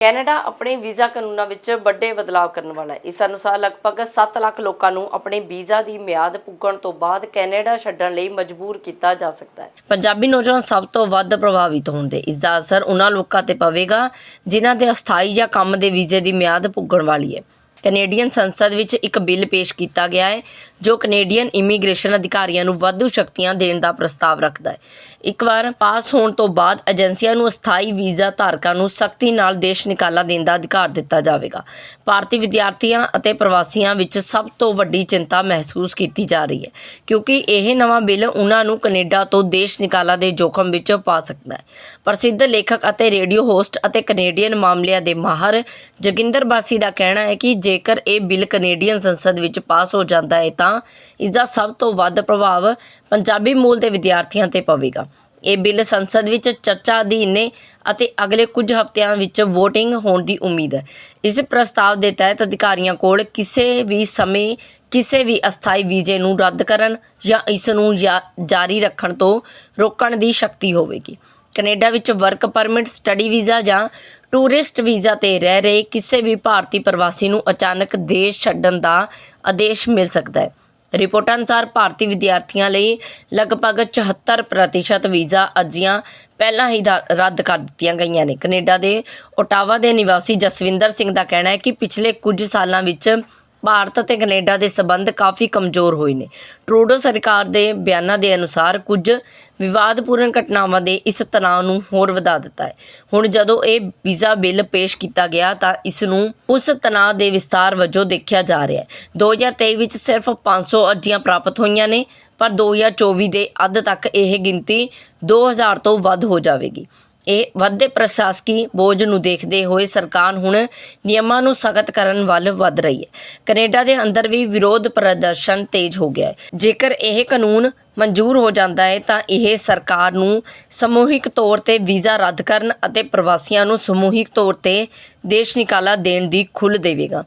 Canada ਆਪਣੇ visa ਕਾਨੂੰਨਾਂ ਵਿੱਚ ਵੱਡੇ ਬਦਲਾਅ ਕਰਨ ਵਾਲਾ ਹੈ। ਇਸ ਅਨੁਸਾਰ ਲਗਭਗ 7 ਲੱਖ ਲੋਕਾਂ ਨੂੰ ਆਪਣੇ ਵੀਜ਼ਾ ਦੀ ਮਿਆਦ ਪੁੱਗਣ ਤੋਂ ਬਾਅਦ ਕੈਨੇਡਾ ਛੱਡਣ ਲਈ ਮਜਬੂਰ ਕੀਤਾ ਜਾ ਸਕਦਾ ਹੈ। ਪੰਜਾਬੀ ਨੌਜਵਾਨ ਸਭ ਤੋਂ ਵੱਧ ਪ੍ਰਭਾਵਿਤ ਹੋਣਗੇ ਇਸ ਦਾ ਅਸਰ ਉਹਨਾਂ ਲੋਕਾਂ ਤੇ ਪਵੇਗਾ ਜਿਨ੍ਹਾਂ ਦੇ ਅਸਥਾਈ ਜਾਂ ਕੰਮ ਦੇ ਵੀਜ਼ੇ ਦੀ ਮਿਆਦ ਪੁੱਗਣ ਵਾਲੀ ਹੈ। ਕੈਨੇਡੀਅਨ ਸੰਸਦ ਵਿੱਚ ਇੱਕ ਬਿੱਲ ਪੇਸ਼ ਕੀਤਾ ਗਿਆ ਹੈ ਜੋ ਕੈਨੇਡੀਅਨ ਇਮੀਗ੍ਰੇਸ਼ਨ ਅਧਿਕਾਰੀਆਂ ਨੂੰ ਵਾਧੂ ਸ਼ਕਤੀਆਂ ਦੇਣ ਦਾ ਪ੍ਰਸਤਾਵ ਰੱਖਦਾ ਹੈ। ਇੱਕ ਵਾਰ ਪਾਸ ਹੋਣ ਤੋਂ ਬਾਅਦ ਏਜੰਸੀਆਂ ਨੂੰ ਅਸਥਾਈ ਵੀਜ਼ਾ ਧਾਰਕਾਂ ਨੂੰ ਸਖਤੀ ਨਾਲ ਦੇਸ਼ ਨਿਕਾਲਾ ਦੇਣ ਦਾ ਅਧਿਕਾਰ ਦਿੱਤਾ ਜਾਵੇਗਾ। ਭਾਰਤੀ ਵਿਦਿਆਰਥੀਆਂ ਅਤੇ ਪ੍ਰਵਾਸੀਆਂ ਵਿੱਚ ਸਭ ਤੋਂ ਵੱਡੀ ਚਿੰਤਾ ਮਹਿਸੂਸ ਕੀਤੀ ਜਾ ਰਹੀ ਹੈ, ਕਿਉਂਕਿ ਇਹ ਨਵਾਂ ਬਿੱਲ ਉਹਨਾਂ ਨੂੰ ਕੈਨੇਡਾ ਤੋਂ ਦੇਸ਼ ਨਿਕਾਲਾ ਦੇ ਜੋਖਮ ਵਿੱਚ ਪਾ ਸਕਦਾ ਹੈ। ਪ੍ਰਸਿੱਧ ਲੇਖਕ ਅਤੇ ਰੇਡੀਓ ਹੋਸਟ ਅਤੇ ਕੈਨੇਡੀਅਨ ਮਾਮਲਿਆਂ ਦੇ ਮਾਹਰ ਜੋਗਿੰਦਰ ਬਾਸੀ ਦਾ ਕਹਿਣਾ ਹੈ ਕਿ ਜੇਕਰ ਇਹ ਬਿੱਲ ਕੈਨੇਡੀਅਨ ਸੰਸਦ ਵਿੱਚ ਪਾਸ ਹੋ ਜਾਂਦਾ ਹੈ ਤਾਂ ਇਸ ਦਾ ਸਭ ਤੋਂ ਵੱਧ ਪ੍ਰਭਾਵ ਪੰਜਾਬੀ ਮੂਲ ਦੇ ਵਿਦਿਆਰਥੀਆਂ ਤੇ ਪਵੇਗਾ। ਇਹ ਬਿੱਲ ਸੰਸਦ ਵਿੱਚ ਚਰਚਾ ਅਧੀਨ ਨੇ ਅਤੇ ਅਗਲੇ ਕੁਝ ਹਫ਼ਤਿਆਂ ਵਿੱਚ VOTING ਹੋਣ ਦੀ ਉਮੀਦ ਹੈ। ਇਸ ਪ੍ਰਸਤਾਵ ਦੇ ਤਹਿਤ ਅਧਿਕਾਰੀਆਂ ਕੋਲ ਕਿਸੇ ਵੀ ਸਮੇਂ ਕਿਸੇ ਵੀ ਅਸਥਾਈ ਵੀਜ਼ੇ ਨੂੰ ਰੱਦ ਕਰਨ ਜਾਂ ਇਸ ਨੂੰ ਜਾਰੀ ਰੱਖਣ ਤੋਂ ਰੋਕਣ ਦੀ ਸ਼ਕਤੀ ਹੋਵੇਗੀ। ਕੈਨੇਡਾ ਵਿੱਚ ਵਰਕ ਪਰਮਿਟ ਸਟੱਡੀ ਵੀਜ਼ਾ ਜਾਂ ਟੂਰਿਸਟ ਵੀਜ਼ਾ ਤੇ ਰਹਿ ਰਹੇ ਕਿਸੇ ਵੀ ਭਾਰਤੀ ਪ੍ਰਵਾਸੀ ਨੂੰ ਅਚਾਨਕ ਦੇਸ਼ ਛੱਡਣ ਦਾ ਆਦੇਸ਼ ਮਿਲ ਸਕਦਾ ਹੈ। ਰਿਪੋਰਟ ਅਨੁਸਾਰ ਭਾਰਤੀ ਵਿਦਿਆਰਥੀਆਂ ਲਈ ਲਗਭਗ 74% ਵੀਜ਼ਾ ਅਰਜ਼ੀਆਂ ਪਹਿਲਾਂ ਹੀ ਦਾ- ਰੱਦ ਕਰ ਦਿੱਤੀਆਂ ਗਈਆਂ ਨੇ। ਕੈਨੇਡਾ ਦੇ ਓਟਾਵਾ ਦੇ ਨਿਵਾਸੀ ਜਸਵਿੰਦਰ ਸਿੰਘ ਦਾ ਕਹਿਣਾ ਹੈ ਕਿ ਪਿਛਲੇ ਕੁਝ ਸਾਲਾਂ ਵਿੱਚ ਭਾਰਤ ਅਤੇ ਕੈਨੇਡਾ ਦੇ ਸਬੰਧ ਕਾਫੀ ਕਮਜ਼ੋਰ ਹੋਏ ਨੇ। ਟਰੂਡੋ ਸਰਕਾਰ ਦੇ ਬਿਆਨਾਂ ਦੇ ਅਨੁਸਾਰ ਕੁਝ ਵਿਵਾਦਪੂਰਨ ਘਟਨਾਵਾਂ ਦੇ ਇਸ ਤਣਾਅ ਨੂੰ ਹੋਰ ਵਧਾ ਦਿੱਤਾ ਹੈ। ਹੁਣ ਜਦੋਂ ਇਹ ਵੀਜ਼ਾ ਬਿੱਲ ਪੇਸ਼ ਕੀਤਾ ਗਿਆ ਤਾਂ ਇਸ ਨੂੰ ਉਸ ਤਣਾਅ ਦੇ ਵਿਸਤਾਰ ਵਜੋਂ ਦੇਖਿਆ ਜਾ ਰਿਹਾ ਹੈ। 2023 ਵਿੱਚ ਸਿਰਫ 500 ਅਰਜ਼ੀਆਂ ਪ੍ਰਾਪਤ ਹੋਈਆਂ ਨੇ, ਪਰ 2024 ਦੇ ਅੱਧ ਤੱਕ ਇਹ ਗਿਣਤੀ 2000 ਤੋਂ ਵੱਧ ਹੋ ਜਾਵੇਗੀ। ਇਹ ਵੱਧਦੇ ਪ੍ਰਸ਼ਾਸਕੀ ਬੋਝ ਨੂੰ ਦੇਖਦੇ ਹੋਏ ਸਰਕਾਰ ਹੁਣ ਨਿਯਮਾਂ ਨੂੰ ਸਖਤ ਕਰਨ ਵੱਲ ਵਧ ਰਹੀ ਹੈ। ਕੈਨੇਡਾ ਦੇ ਅੰਦਰ ਵੀ ਵਿਰੋਧ ਪ੍ਰਦਰਸ਼ਨ ਤੇਜ਼ ਹੋ ਗਿਆ ਹੈ। ਜੇਕਰ ਇਹ ਕਾਨੂੰਨ ਮਨਜ਼ੂਰ ਹੋ ਜਾਂਦਾ ਹੈ, ਤਾਂ ਇਹ ਸਰਕਾਰ ਨੂੰ ਸਮੂਹਿਕ ਤੌਰ ਤੇ ਵੀਜ਼ਾ ਰੱਦ ਕਰਨ ਅਤੇ ਪ੍ਰਵਾਸੀਆਂ ਨੂੰ ਸਮੂਹਿਕ ਤੌਰ ਤੇ ਦੇਸ਼ ਨਿਕਾਲਾ ਦੇਣ ਦੀ ਖੁੱਲ੍ਹ ਦੇਵੇਗਾ।